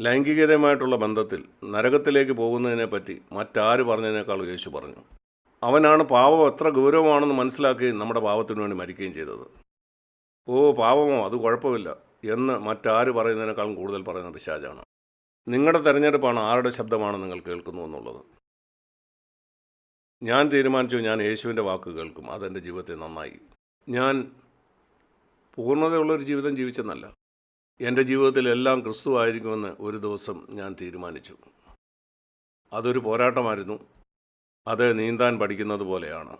ലൈംഗികതയുമായിട്ടുള്ള ബന്ധത്തിൽ നരകത്തിലേക്ക് പോകുന്നതിനെ പറ്റി മറ്റാര് പറഞ്ഞതിനേക്കാൾ യേശു പറഞ്ഞു. അവനാണ് പാവം എത്ര ഗൗരവമാണെന്ന് മനസ്സിലാക്കി നമ്മുടെ പാവത്തിനു വേണ്ടി മരിക്കുകയും ചെയ്തത്. ഓ പാവമോ അത് കുഴപ്പമില്ല എന്ന് മറ്റാര് പറയുന്നതിനേക്കാളും കൂടുതൽ പറയുന്ന പിശാചാണ്. നിങ്ങളുടെ തെരഞ്ഞെടുപ്പാണ് ആരുടെ ശബ്ദമാണ് നിങ്ങൾ കേൾക്കുന്നു എന്നുള്ളത്. ഞാൻ തീരുമാനിച്ചു ഞാൻ യേശുവിന്റെ വാക്ക് കേൾക്കും അതെന്റെ ജീവിതത്തെ നന്നായി. ഞാൻ പൂർണതയുള്ളൊരു ജീവിതം ജീവിച്ചെന്നല്ല. എന്റെ ജീവിതത്തിലെല്ലാം ക്രിസ്തു ആയിരിക്കുമെന്ന് ഒരു ദിവസം ഞാൻ തീരുമാനിച്ചു. അതൊരു പോരാട്ടമായിരുന്നു. അത് നീന്താൻ പഠിക്കുന്നത് പോലെയാണ്.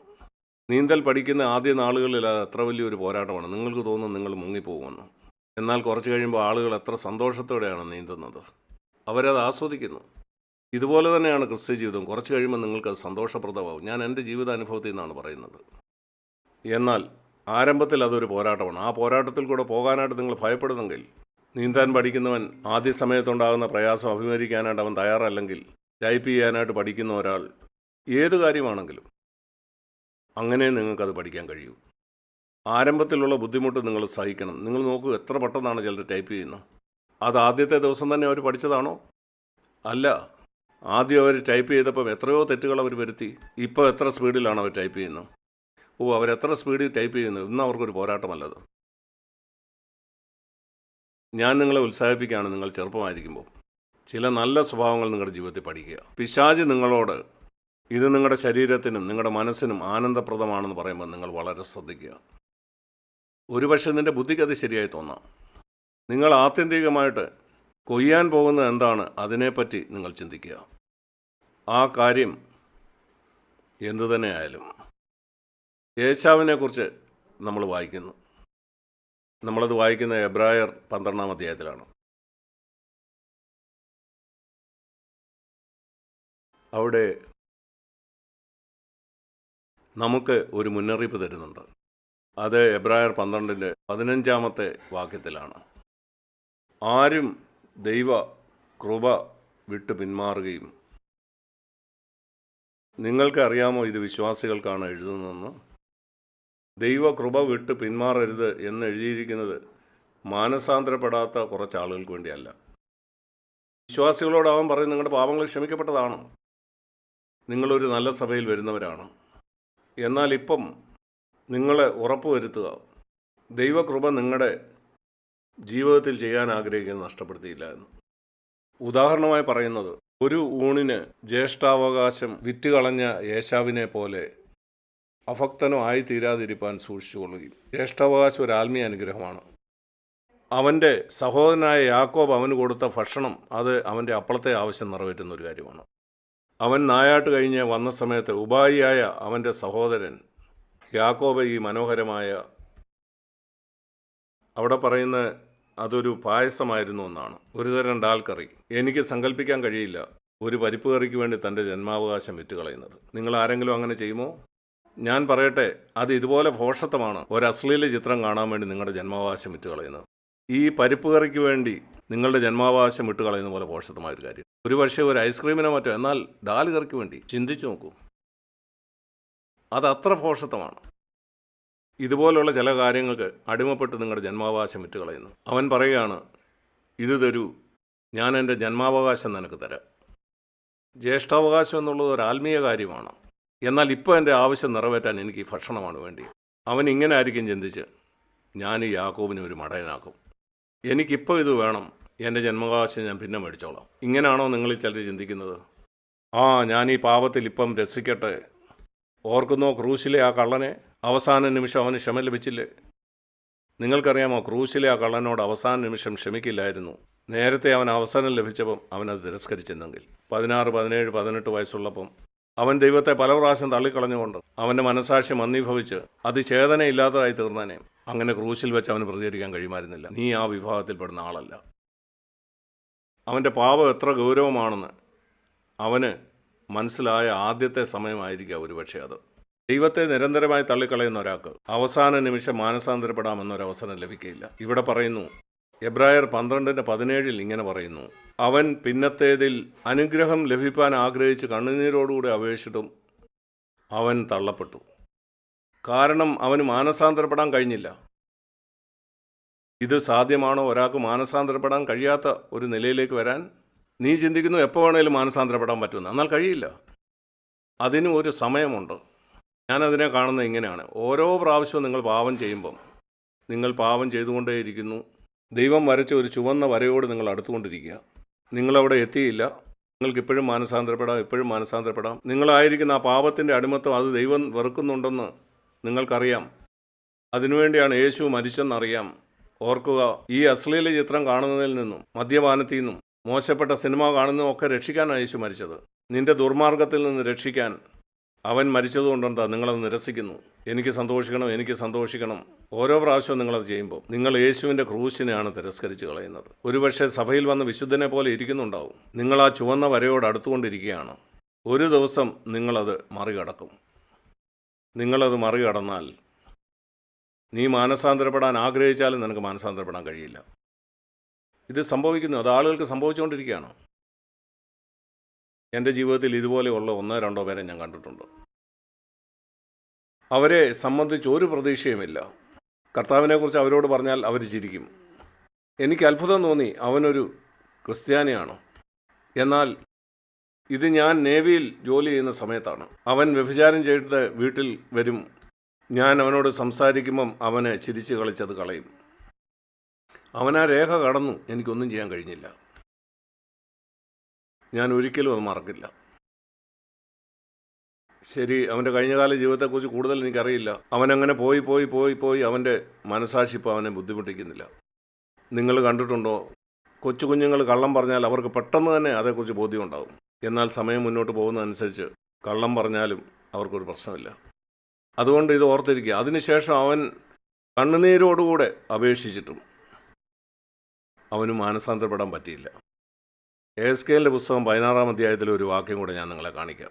നീന്തൽ പഠിക്കുന്ന ആദ്യ നാളുകളിൽ അത് അത്ര വലിയൊരു പോരാട്ടമാണ്. നിങ്ങൾക്ക് തോന്നും നിങ്ങൾ മുങ്ങിപ്പോകുമെന്ന്. എന്നാൽ കുറച്ച് കഴിയുമ്പോൾ ആളുകൾ എത്ര സന്തോഷത്തോടെയാണ് നീന്തുന്നത്. അവരത് ആസ്വദിക്കുന്നു. ഇതുപോലെ തന്നെയാണ് ക്രിസ്ത്യ ജീവിതം. കുറച്ച് കഴിയുമ്പോൾ നിങ്ങൾക്കത് സന്തോഷപ്രദമാവും ഞാൻ എന്റെ ജീവിതാനുഭവത്തിൽ നിന്നാണ് പറയുന്നത്. എന്നാൽ ആരംഭത്തിൽ അതൊരു പോരാട്ടമാണ്. ആ പോരാട്ടത്തിൽ കൂടെ പോകാനായിട്ട് നിങ്ങൾ ഭയപ്പെടുന്നെങ്കിൽ നീന്താൻ പഠിക്കുന്നവൻ ആദ്യ സമയത്തുണ്ടാകുന്ന പ്രയാസം അഭിമുഖീകരിക്കാനായിട്ട് അവൻ തയ്യാറല്ലെങ്കിൽ ടൈപ്പ് ചെയ്യാനായിട്ട് പഠിക്കുന്ന ഒരാൾ ഏത് കാര്യമാണെങ്കിലും അങ്ങനെ നിങ്ങൾക്കത് പഠിക്കാൻ കഴിയൂ. ആരംഭത്തിലുള്ള ബുദ്ധിമുട്ട് നിങ്ങൾ സഹിക്കണം. നിങ്ങൾ നോക്കൂ എത്ര പെട്ടെന്നാണ് ചിലർ ടൈപ്പ് ചെയ്യുന്നത്. അത് ആദ്യത്തെ ദിവസം തന്നെ അവർ പഠിച്ചതാണോ? അല്ല. ആദ്യം അവർ ടൈപ്പ് ചെയ്തപ്പം എത്രയോ തെറ്റുകൾ അവർ വരുത്തി. ഇപ്പോൾ എത്ര സ്പീഡിലാണ് അവർ ടൈപ്പ് ചെയ്യുന്നത്? ഓ അവരെത്ര സ്പീഡിൽ ടൈപ്പ് ചെയ്യുന്നു ഇന്ന് അവർക്കൊരു പോരാട്ടമല്ലത്. ഞാൻ നിങ്ങളെ ഉത്സാഹിപ്പിക്കുകയാണ് നിങ്ങൾ ചെറുപ്പമായിരിക്കുമ്പോൾ. ചില നല്ല സ്വഭാവങ്ങൾ നിങ്ങളുടെ ജീവിതത്തിൽ പഠിക്കുക. പിശാജ് നിങ്ങളോട് ഇത് നിങ്ങളുടെ ശരീരത്തിനും നിങ്ങളുടെ മനസ്സിനും ആനന്ദപ്രദമാണെന്ന് പറയുമ്പോൾ നിങ്ങൾ വളരെ ശ്രദ്ധിക്കുക. ഒരുപക്ഷെ നിന്റെ ബുദ്ധിക്ക് അത് ശരിയായി തോന്നാം. നിങ്ങൾ ആത്യന്തികമായിട്ട് കൊയ്യാൻ പോകുന്നത് എന്താണ് അതിനെപ്പറ്റി നിങ്ങൾ ചിന്തിക്കുക. ആ കാര്യം എന്തു തന്നെയായാലും യേശാവിനെക്കുറിച്ച് നമ്മൾ വായിക്കുന്നു. നമ്മളത് വായിക്കുന്ന എബ്രായർ പന്ത്രണ്ടാം അധ്യായത്തിലാണ്. അവിടെ നമുക്ക് ഒരു മുന്നറിയിപ്പ് തരുന്നുണ്ട്. അത് എബ്രായർ പന്ത്രണ്ടിന്റെ പതിനഞ്ചാമത്തെ വാക്യത്തിലാണ്. ആരും ദൈവ കൃപ വിട്ട് പിന്മാറുകയും നിങ്ങൾക്കറിയാമോ ഇത് വിശ്വാസികൾക്കാണ് എഴുതുന്നതെന്ന്? ദൈവ കൃപ വിട്ട് പിന്മാറരുത് എന്ന് എഴുതിയിരിക്കുന്നത് മാനസാന്തരപ്പെടാത്ത കുറച്ച് ആളുകൾക്ക് വേണ്ടിയല്ല. വിശ്വാസികളോട് അവൻ പറയും നിങ്ങളുടെ പാപങ്ങൾ ക്ഷമിക്കപ്പെട്ടതാണ്. നിങ്ങളൊരു നല്ല സഭയിൽ വരുന്നവരാണ്. എന്നാൽ ഇപ്പം നിങ്ങളെ ഉറപ്പുവരുത്തുക. ദൈവകൃപ നിങ്ങളുടെ ജീവിതത്തിൽ ചെയ്യാൻ ആഗ്രഹിക്കുന്നത് നഷ്ടപ്പെടുത്തിയില്ല എന്ന്. ഉദാഹരണമായി പറയുന്നത് ഒരു ഊണിന് ജ്യേഷ്ഠാവകാശം വിറ്റുകളഞ്ഞ യേശാവിനെ പോലെ അഭക്തനോ ആയി തീരാതിരിപ്പാൻ സൂക്ഷിച്ചുകൊള്ളുകയും. ജ്യേഷ്ഠാവകാശം ഒരു ആത്മീയ അനുഗ്രഹമാണ്. അവന്റെ സഹോദരനായ യാക്കോബ് അവന് കൊടുത്ത ഭക്ഷണം അത് അവന്റെ അപ്പളത്തെ ആവശ്യം നിറവേറ്റുന്ന ഒരു കാര്യമാണ്. അവൻ നായാട്ട് കഴിഞ്ഞ് വന്ന സമയത്ത് ഉപായിയായ അവന്റെ സഹോദരൻ യാക്കോബ് ഈ മനോഹരമായ അവിടെ പറയുന്ന അതൊരു പായസമായിരുന്നു എന്നാണ്. ഒരു തരം കറി എനിക്ക് സങ്കല്പിക്കാൻ കഴിയില്ല. ഒരു പരിപ്പ് കറിക്ക് വേണ്ടി തന്റെ ജന്മാവകാശം വിറ്റുകളയുന്നത്. നിങ്ങൾ ആരെങ്കിലും അങ്ങനെ ചെയ്യുമോ? ഞാൻ പറയട്ടെ അത് ഇതുപോലെ ഭോഷത്വമാണ് ഒരു അശ്ലീല ചിത്രം കാണാൻ വേണ്ടി നിങ്ങളുടെ ജന്മാവകാശം വിറ്റ് കളയുന്നത്. ഈ പരിപ്പ് കറിക്ക് വേണ്ടി നിങ്ങളുടെ ജന്മാവകാശം വിട്ട് കളയുന്ന പോലെ ഭോഷത്വമായ ഒരു കാര്യം. ഒരു പക്ഷേ ഒരു ഐസ്ക്രീമിനോ മറ്റോ എന്നാൽ ഡാൽ കറിക്ക് വേണ്ടി ചിന്തിച്ചു നോക്കൂ. അത് അത്ര ഭോഷത്വമാണ് ഇതുപോലുള്ള ചില കാര്യങ്ങൾക്ക് അടിമപ്പെട്ട് നിങ്ങളുടെ ജന്മാവകാശം വിറ്റ് കളയുന്നു. അവൻ പറയുകയാണ് ഇത് തരൂ ഞാൻ എന്റെ ജന്മാവകാശം നിനക്ക് തരാം. ജ്യേഷ്ഠാവകാശം എന്നുള്ളത് ഒരു ആത്മീയ കാര്യമാണ്? എന്നാൽ ഇപ്പോൾ എന്റെ ആവശ്യം നിറവേറ്റാൻ എനിക്ക് ഭക്ഷണമാണ് വേണ്ടി അവൻ ഇങ്ങനെ ആയിരിക്കും ചിന്തിച്ച് ഞാൻ യാക്കോബിനെ ഒരു മടയനാക്കും. എനിക്കിപ്പോൾ ഇത് വേണം. എന്റെ ജന്മകാശം ഞാൻ പിന്നെ മേടിച്ചോളാം. ഇങ്ങനെയാണോ നിങ്ങൾ ചിലർ ചിന്തിക്കുന്നത്? ആ ഞാൻ ഈ പാപത്തിൽ ഇപ്പം രസിക്കട്ടെ. ഓർക്കുന്നോ ക്രൂശിലെ ആ കള്ളനെ? അവസാന നിമിഷം അവന് ക്ഷമ ലഭിച്ചില്ലേ? നിങ്ങൾക്കറിയാമോ ക്രൂശിലെ ആ കള്ളനോട് അവസാന നിമിഷം ക്ഷമിക്കില്ലായിരുന്നു. നേരത്തെ അവൻ അവസാനം ലഭിച്ചപ്പം അവനത് തിരസ്കരിച്ചെന്നെങ്കിൽ. പതിനാറ് പതിനേഴ് പതിനെട്ട് വയസ്സുള്ളപ്പം അവൻ ദൈവത്തെ പല പ്രാവശ്യം തള്ളിക്കളഞ്ഞുകൊണ്ട് അവന്റെ മനസാക്ഷി മന്ദീഭവിച്ച് അത് ചേതനയില്ലാത്തതായി തീർന്നേനെ. അങ്ങനെ ക്രൂശിൽ വെച്ച് അവന് പ്രതികരിക്കാൻ കഴിയുമായിരുന്നില്ല. നീ ആ വിഭാഗത്തിൽപ്പെടുന്ന ആളല്ല. അവന്റെ പാപം എത്ര ഗൗരവമാണെന്ന് അവന് മനസ്സിലായ ആദ്യത്തെ സമയമായിരിക്കാം ഒരുപക്ഷെ അത്. ദൈവത്തെ നിരന്തരമായി തള്ളിക്കളയുന്ന ഒരാൾക്ക് അവസാന നിമിഷം മാനസാന്തരപ്പെടാമെന്നൊരവസരം ലഭിക്കില്ല ഇവിടെ പറയുന്നു എബ്രായർ പന്ത്രണ്ടിന്റെ പതിനേഴിൽ ഇങ്ങനെ പറയുന്നു. അവൻ പിന്നത്തേതിൽ അനുഗ്രഹം ലഭിപ്പാൻ ആഗ്രഹിച്ച് കണ്ണുനീരോടുകൂടി അപേക്ഷിച്ചിട്ടും അവൻ തള്ളപ്പെട്ടു. കാരണം അവന് മാനസാന്തരപ്പെടാൻ കഴിഞ്ഞില്ല. ഇത് സാധ്യമാണോ ഒരാൾക്ക് മാനസാന്തരപ്പെടാൻ കഴിയാത്ത ഒരു നിലയിലേക്ക് വരാൻ? നീ ചിന്തിക്കുന്നു എപ്പോൾ വേണേലും മാനസാന്തരപ്പെടാൻ പറ്റുന്നു എന്നാൽ കഴിയില്ല. അതിനും ഒരു സമയമുണ്ട്. ഞാനതിനെ കാണുന്നത് ഇങ്ങനെയാണ്. ഓരോ പ്രാവശ്യവും നിങ്ങൾ പാവം ചെയ്യുമ്പം നിങ്ങൾ പാവം ചെയ്തുകൊണ്ടേയിരിക്കുന്നു. ദൈവം വരച്ച ഒരു ചുവന്ന വരയോട് നിങ്ങൾ അടുത്തുകൊണ്ടിരിക്കുക. നിങ്ങളവിടെ എത്തിയില്ല. നിങ്ങൾക്ക് ഇപ്പോഴും മാനസാന്തരപ്പെടാം ഇപ്പോഴും മാനസാന്തരപ്പെടാം. നിങ്ങളായിരിക്കുന്ന ആ പാപത്തിന്റെ അടിമത്തം അത് ദൈവം വെറുക്കുന്നുണ്ടെന്ന് നിങ്ങൾക്കറിയാം. അതിനുവേണ്ടിയാണ് യേശു മരിച്ചെന്നറിയാം. ഓർക്കുക ഈ അശ്ലീല ചിത്രം കാണുന്നതിൽ നിന്നും മദ്യപാനത്തിൽ നിന്നും മോശപ്പെട്ട സിനിമ കാണുന്നതും ഒക്കെ രക്ഷിക്കാനാണ് യേശു മരിച്ചത്. നിന്റെ ദുർമാർഗത്തിൽ നിന്ന് രക്ഷിക്കാൻ അവൻ മരിച്ചതുകൊണ്ടെന്താ നിങ്ങളത് നിരസിക്കുന്നു. എനിക്ക് സന്തോഷിക്കണം എനിക്ക് സന്തോഷിക്കണം. ഓരോ പ്രാവശ്യവും നിങ്ങളത് ചെയ്യുമ്പോൾ നിങ്ങൾ യേശുവിന്റെ ക്രൂശിനെയാണ് തിരസ്കരിച്ച് കളയുന്നത്. ഒരുപക്ഷെ സഭയിൽ വന്ന് വിശുദ്ധനെ പോലെ ഇരിക്കുന്നുണ്ടാവും. നിങ്ങൾ ആ ചുവന്ന വരയോട് അടുത്തുകൊണ്ടിരിക്കുകയാണ്. ഒരു ദിവസം നിങ്ങളത് മറികടക്കും. നിങ്ങളത് മറികടന്നാൽ നീ മാനസാന്തരപ്പെടാൻ ആഗ്രഹിച്ചാലും നിനക്ക് മാനസാന്തരപ്പെടാൻ കഴിയില്ല. ഇത് സംഭവിക്കുന്നു. അത് ആളുകൾക്ക് സംഭവിച്ചുകൊണ്ടിരിക്കുകയാണ്. എന്റെ ജീവിതത്തിൽ ഇതുപോലെയുള്ള ഒന്നോ രണ്ടോ പേരെ ഞാൻ കണ്ടിട്ടുണ്ട്. അവരെ സംബന്ധിച്ച് ഒരു പ്രതീക്ഷയുമില്ല. കർത്താവിനെക്കുറിച്ച് അവരോട് പറഞ്ഞാൽ അവർ ചിരിക്കും. എനിക്ക് അത്ഭുതം തോന്നി അവനൊരു ക്രിസ്ത്യാനിയാണ്. എന്നാൽ ഇത് ഞാൻ നേവിയിൽ ജോലി ചെയ്യുന്ന സമയത്താണ്. അവൻ വ്യഭിചാരം ചെയ്തിട്ട് വീട്ടിൽ വരും. ഞാൻ അവനോട് സംസാരിക്കുമ്പം അവനെ ചിരിച്ച് കളിച്ചത് കളയും. അവനാ രേഖ കടന്നു. എനിക്കൊന്നും ചെയ്യാൻ കഴിഞ്ഞില്ല. ഞാൻ ഒരിക്കലും അത് മറക്കില്ല. ശരി അവന്റെ കഴിഞ്ഞകാല ജീവിതത്തെക്കുറിച്ച് കൂടുതൽ എനിക്കറിയില്ല. അവനങ്ങനെ പോയി പോയി പോയി പോയി അവന്റെ മനസാക്ഷി ഇപ്പോൾ അവനെ ബുദ്ധിമുട്ടിക്കുന്നില്ല. നിങ്ങൾ കണ്ടിട്ടുണ്ടോ? കൊച്ചു കുഞ്ഞുങ്ങൾ കള്ളം പറഞ്ഞാൽ അവർക്ക് പെട്ടെന്ന് തന്നെ അതേക്കുറിച്ച് ബോധ്യമുണ്ടാകും എന്നാൽ സമയം മുന്നോട്ട് പോകുന്നതനുസരിച്ച് കള്ളം പറഞ്ഞാലും അവർക്കൊരു പ്രശ്നമില്ല. അതുകൊണ്ട് ഇത് ഓർത്തിരിക്കുക. അതിനുശേഷം അവൻ കണ്ണുനീരോടുകൂടെ അപേക്ഷിച്ചിട്ടും അവന് മാനസാന്തരപ്പെടാൻ പറ്റിയില്ല. എസ് കെലിന്റെ പുസ്തകം പതിനാറാം അധ്യായത്തിലെ ഒരു വാക്യം കൂടെ ഞാൻ നിങ്ങളെ കാണിക്കാം.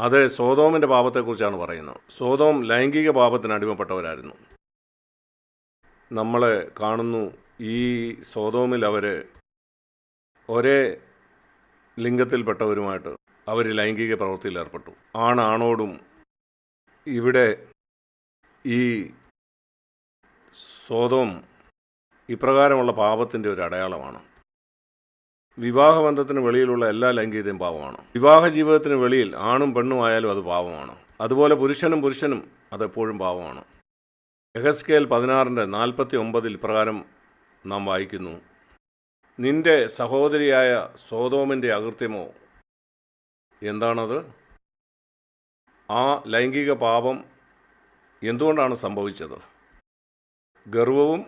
അത് സോതോമിന്റെ പാപത്തെക്കുറിച്ചാണ് പറയുന്നത്. സോതോം ലൈംഗിക പാപത്തിന് അടിമപ്പെട്ടവരായിരുന്നു. നമ്മൾ കാണുന്നു ഈ സോതോമിൽ അവർ ഒരേ ലിംഗത്തിൽപ്പെട്ടവരുമായിട്ട് അവർ ലൈംഗിക പ്രവൃത്തിയിൽ ഏർപ്പെട്ടു. ആണാണോടും ഇവിടെ ഈ സ്വതം ഇപ്രകാരമുള്ള പാപത്തിന്റെ ഒരു അടയാളമാണ്. വിവാഹബന്ധത്തിന് വെളിയിലുള്ള എല്ലാ ലൈംഗികതയും പാപമാണ്. വിവാഹ ജീവിതത്തിന് വെളിയിൽ ആണും പെണ്ണും ആയാലും അത് പാവമാണ് അതുപോലെ പുരുഷനും പുരുഷനും അതെപ്പോഴും പാവമാണ് എഹസ്കേൽ പതിനാറിന്റെ നാൽപ്പത്തി ഒമ്പതിൽ പ്രകാരം നാം വായിക്കുന്നു നിന്റെ സഹോദരിയായ സോതോമിന്റെ അകൃത്യമോ? എന്താണത്? ആ ലൈംഗിക പാപം എന്തുകൊണ്ടാണ് സംഭവിച്ചത്? ഗർവവും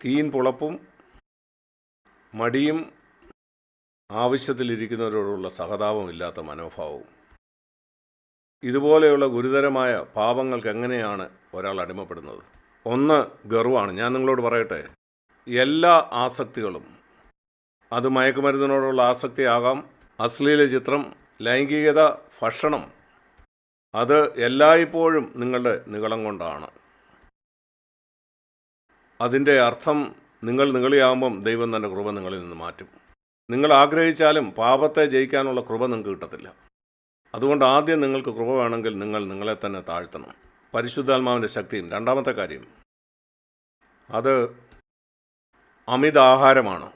തീൻ പുളപ്പും മടിയും ആവശ്യത്തിലിരിക്കുന്നവരോടുള്ള സഹതാപമില്ലാത്ത മനോഭാവവും. ഇതുപോലെയുള്ള ഗുരുതരമായ പാപങ്ങൾക്ക് എങ്ങനെയാണ് ഒരാൾ അടിമപ്പെടുന്നത്? ഒന്ന് ഗർവാണ്. ഞാൻ നിങ്ങളോട് പറയട്ടെ. എല്ലാ ആസക്തികളും അത് മയക്കുമരുന്നിനോടുള്ള ആസക്തിയാകാം. അശ്ലീല ചിത്രം ലൈംഗികത ഭക്ഷണം അത് എല്ലായ്പ്പോഴും നിങ്ങളുടെ നികളം കൊണ്ടാണ്. അതിന്റെ അർത്ഥം നിങ്ങൾ നിങ്ങളിയാവുമ്പം ദൈവം തന്റെ കൃപ നിങ്ങളിൽ നിന്ന് മാറ്റും. നിങ്ങൾ ആഗ്രഹിച്ചാലും പാപത്തെ ജയിക്കാനുള്ള കൃപ നിങ്ങൾക്ക് കിട്ടത്തില്ല. അതുകൊണ്ട് ആദ്യം നിങ്ങൾക്ക് കൃപ വേണമെങ്കിൽ നിങ്ങൾ നിങ്ങളെ തന്നെ താഴ്ത്തണം. പരിശുദ്ധാത്മാവിന്റെ ശക്തിയും രണ്ടാമത്തെ കാര്യം അത് അമിതാഹാരമാണ്.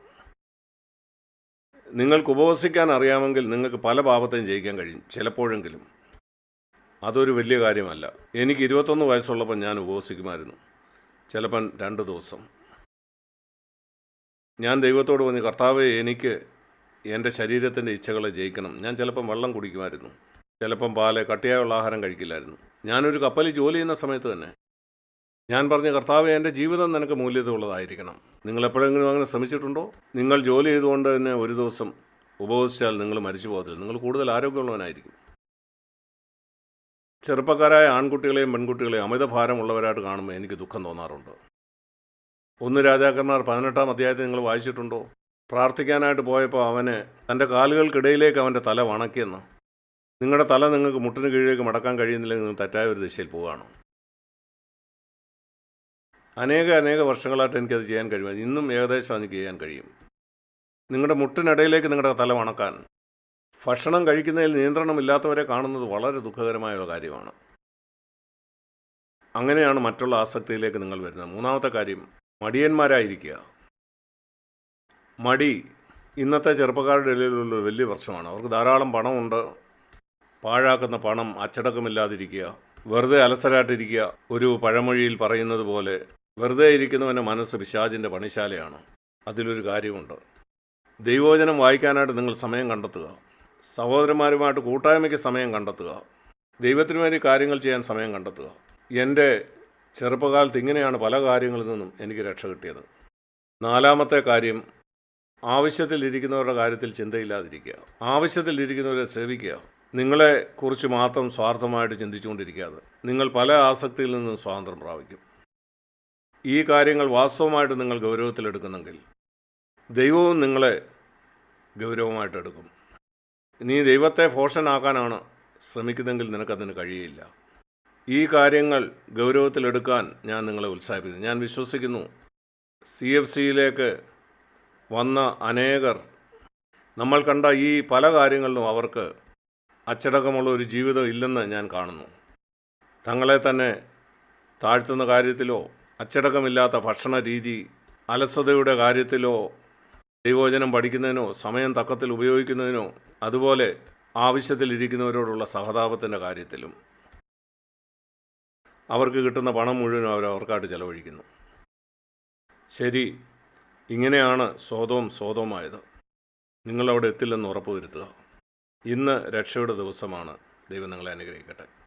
നിങ്ങൾക്ക് ഉപവസിക്കാൻ അറിയാമെങ്കിൽ നിങ്ങൾക്ക് പല പാപത്തെയും ജയിക്കാൻ കഴിയും ചിലപ്പോഴെങ്കിലും. അതൊരു വലിയ കാര്യമല്ല. എനിക്ക് ഇരുപത്തൊന്ന് വയസ്സുള്ളപ്പോൾ ഞാൻ ഉപവസിക്കുമായിരുന്നു. ചിലപ്പം രണ്ട് ദിവസം. ഞാൻ ദൈവത്തോട് പറഞ്ഞു കർത്താവ് എനിക്ക് എന്റെ ശരീരത്തിന്റെ ഇച്ഛകളെ ജയിക്കണം. ഞാൻ ചിലപ്പം വെള്ളം കുടിക്കുമായിരുന്നു. ചിലപ്പം പാൽ കട്ടിയായുള്ള ആഹാരം കഴിക്കില്ലായിരുന്നു. ഞാനൊരു കപ്പലിൽ ജോലി ചെയ്യുന്ന സമയത്ത് തന്നെ ഞാൻ പറഞ്ഞു കർത്താവ് എന്റെ ജീവിതം നിനക്ക് മൂല്യതയുള്ളതായിരിക്കണം. നിങ്ങൾ എപ്പോഴെങ്കിലും അങ്ങനെ ശ്രമിച്ചിട്ടുണ്ടോ? നിങ്ങൾ ജോലി ചെയ്തുകൊണ്ട് തന്നെ ഒരു ദിവസം ഉപവസിച്ചാൽ നിങ്ങൾ മരിച്ചു പോകത്തില്ല. നിങ്ങൾ കൂടുതൽ ആരോഗ്യമുള്ളവനായിരിക്കും. ചെറുപ്പക്കാരായ ആൺകുട്ടികളെയും പെൺകുട്ടികളെയും അമിതഭാരമുള്ളവരായിട്ട് കാണുമ്പോൾ എനിക്ക് ദുഃഖം തോന്നാറുണ്ട്. ഒന്ന് രാജാക്കന്മാർ പതിനെട്ടാം അധ്യായത്തിൽ നിങ്ങൾ വായിച്ചിട്ടുണ്ടോ? പ്രാർത്ഥിക്കാനായിട്ട് പോയപ്പോൾ അവന് തന്റെ കാലുകൾക്കിടയിലേക്ക് അവന്റെ തല വണക്കിയെന്ന്. നിങ്ങളുടെ തല നിങ്ങൾക്ക് മുട്ടിന് കീഴിലേക്ക് മടക്കാൻ കഴിയുന്നില്ലെങ്കിൽ നിങ്ങൾ തെറ്റായ ഒരു ദിശയിൽ പോവുകയാണ്? അനേക അനേക വർഷങ്ങളായിട്ട് എനിക്കത് ചെയ്യാൻ കഴിയും ഇന്നും ഏകദേശം എനിക്ക് ചെയ്യാൻ കഴിയും. നിങ്ങളുടെ മുട്ടിനിടയിലേക്ക് നിങ്ങളുടെ തല വണക്കാൻ. ഭക്ഷണം കഴിക്കുന്നതിൽ നിയന്ത്രണമില്ലാത്തവരെ കാണുന്നത് വളരെ ദുഃഖകരമായ ഒരു കാര്യമാണ്. അങ്ങനെയാണ് മറ്റുള്ള ആസക്തിയിലേക്ക് നിങ്ങൾ വരുന്നത്. മൂന്നാമത്തെ കാര്യം മടിയന്മാരായിരിക്കുക. മടി ഇന്നത്തെ ചെറുപ്പക്കാരുടെ ഇടയിലുള്ള വലിയ പ്രശ്നമാണ്. അവർക്ക് ധാരാളം പണമുണ്ട്. പാഴാക്കുന്ന പണം അച്ചടക്കമില്ലാതിരിക്കുക. വെറുതെ അലസരായിട്ടിരിക്കുക. ഒരു പഴമൊഴിയിൽ പറയുന്നത് പോലെ വെറുതെ ഇരിക്കുന്നവന്റെ മനസ്സ് പിശാചിന്റെ പണിശാലയാണ്. അതിലൊരു കാര്യമുണ്ട്. ദൈവോചനം വായിക്കാനായിട്ട് നിങ്ങൾ സമയം കണ്ടെത്തുക. സഹോദരന്മാരുമായിട്ട് കൂട്ടായ്മയ്ക്ക് സമയം കണ്ടെത്തുക. ദൈവത്തിനു വേണ്ടി കാര്യങ്ങൾ ചെയ്യാൻ സമയം കണ്ടെത്തുക. എന്റെ ചെറുപ്പകാലത്ത് ഇങ്ങനെയാണ് പല കാര്യങ്ങളിൽ നിന്നും എനിക്ക് രക്ഷ കിട്ടിയത്. നാലാമത്തെ കാര്യം ആവശ്യത്തിലിരിക്കുന്നവരുടെ കാര്യത്തിൽ ചിന്തയില്ലാതിരിക്കുക. ആവശ്യത്തിലിരിക്കുന്നവരെ സേവിക്കുക. നിങ്ങളെ കുറിച്ച് മാത്രം സ്വാർത്ഥമായിട്ട് ചിന്തിച്ചുകൊണ്ടിരിക്കാതെ നിങ്ങൾ പല ആസക്തിയിൽ നിന്നും സ്വാതന്ത്ര്യം പ്രാപിക്കും. ഈ കാര്യങ്ങൾ വാസ്തവമായിട്ട് നിങ്ങൾ ഗൗരവത്തിലെടുക്കുന്നെങ്കിൽ ദൈവവും നിങ്ങളെ ഗൗരവമായിട്ടെടുക്കും നീ ദൈവത്തെ ഫോഷനാക്കാനാണ് ശ്രമിക്കുന്നെങ്കിൽ നിനക്കതിന് കഴിയില്ല. ഈ കാര്യങ്ങൾ ഗൗരവത്തിലെടുക്കാൻ ഞാൻ നിങ്ങളെ ഉത്സാഹിപ്പിക്കുന്നു. ഞാൻ വിശ്വസിക്കുന്നു സി എഫ് സിയിലേക്ക് വന്ന അനേകർ നമ്മൾ കണ്ട ഈ പല കാര്യങ്ങളിലും അവർക്ക് അച്ചടക്കമുള്ള ഒരു ജീവിതം ഇല്ലെന്ന് ഞാൻ കാണുന്നു. തങ്ങളെ തന്നെ താഴ്ത്തുന്ന കാര്യത്തിലോ അച്ചടക്കമില്ലാത്ത ഭക്ഷണ രീതി അലസതയുടെ കാര്യത്തിലോ ദൈവോചനം പഠിക്കുന്നതിനോ സമയം തക്കത്തിൽ ഉപയോഗിക്കുന്നതിനോ അതുപോലെ ആവശ്യത്തിലിരിക്കുന്നവരോടുള്ള സഹതാപത്തിന്റെ കാര്യത്തിലും. അവർക്ക് കിട്ടുന്ന പണം മുഴുവനും അവർ അവർക്കായിട്ട് ചെലവഴിക്കുന്നു. ശരി ഇങ്ങനെയാണ് സ്വതവും സ്വതവുമായത് നിങ്ങളവിടെ എത്തില്ലെന്ന് ഉറപ്പുവരുത്തുക. ഇന്ന് രക്ഷയുടെ ദിവസമാണ്. ദൈവം നിങ്ങളെ അനുഗ്രഹിക്കട്ടെ.